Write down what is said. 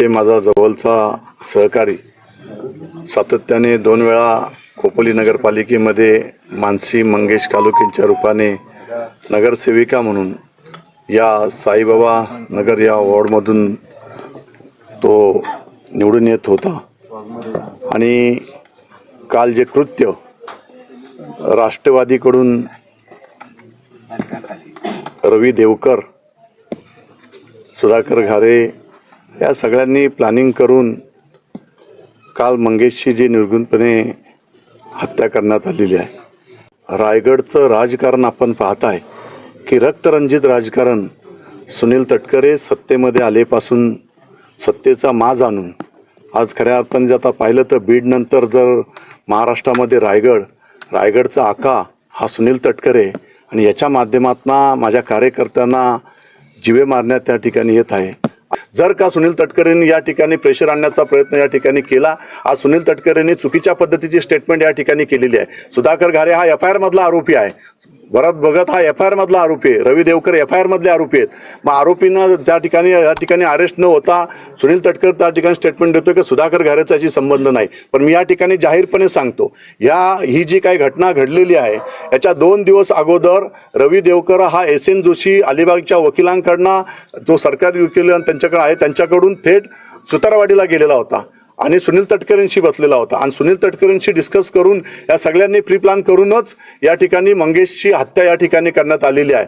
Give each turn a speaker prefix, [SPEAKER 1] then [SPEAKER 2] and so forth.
[SPEAKER 1] ते माझा जवळचा सहकारी. सातत्याने दोन वेळा खोपोली नगरपालिकेमध्ये मानसी मंगेश कालोकींच्या रूपाने नगरसेविका म्हणून या साईबाबा नगर या वॉर्डमधून तो निवडून येत होता. आणि काल जे कृत्य राष्ट्रवादीकडून रवी देवकर सुधाकर घारे या सगळ्यांनी प्लॅनिंग करून काल मंगेशची जी निर्गुणपणे हत्या करण्यात आलेली आहे. रायगडचं राजकारण आपण पाहताय की रक्तरंजित राजकारण सुनील तटकरे सत्तेमध्ये आलेपासून सत्तेचा माज आणून आज खऱ्या अर्थाने जर आता पाहिलं तर बीडनंतर जर महाराष्ट्रामध्ये रायगड रायगडचा आका हा सुनील तटकरे आणि याच्या माध्यमातून माझ्या कार्यकर्त्यांना जिवे मारण्यात त्या ठिकाणी येत आहे. जर का सुनील तटकरेंनी या ठिकाणी प्रेशर आणण्याचा प्रयत्न या ठिकाणी केला आज सुनील तटकरेंनी चुकीच्या पद्धतीची स्टेटमेंट या ठिकाणी केलेली आहे. सुधाकर घारे हा एफ आय मधला आरोपी आहे. भरत भगत हा एफ आय आर मधला आरोपी आहे. Ravi Devkar F I R मधले आरोपी आहेत. मग आरोपींना त्या ठिकाणी या ठिकाणी अरेस्ट न होता सुनील तटकर त्या ठिकाणी स्टेटमेंट देतोय की सुधाकर घारेचा याची संबंध नाही. पण मी या ठिकाणी जाहीरपणे सांगतो या ही जी काही घटना घडलेली आहे याच्या दोन दिवस अगोदर रवी देवकर हा एस एन जोशी अलिबागच्या वकिलांकडनं जो सरकारी वकील त्यांच्याकडे आहे त्यांच्याकडून थेट सुतारवाडीला गेलेला होता. आणि सुनील तटकरेंशी बसलेला होता. आणि सुनील तटकरेंशी डिस्कस करून या सगळ्यांनी प्री प्लॅन करूनच या ठिकाणी मंगेशची हत्या या ठिकाणी करण्यात आलेली आहे.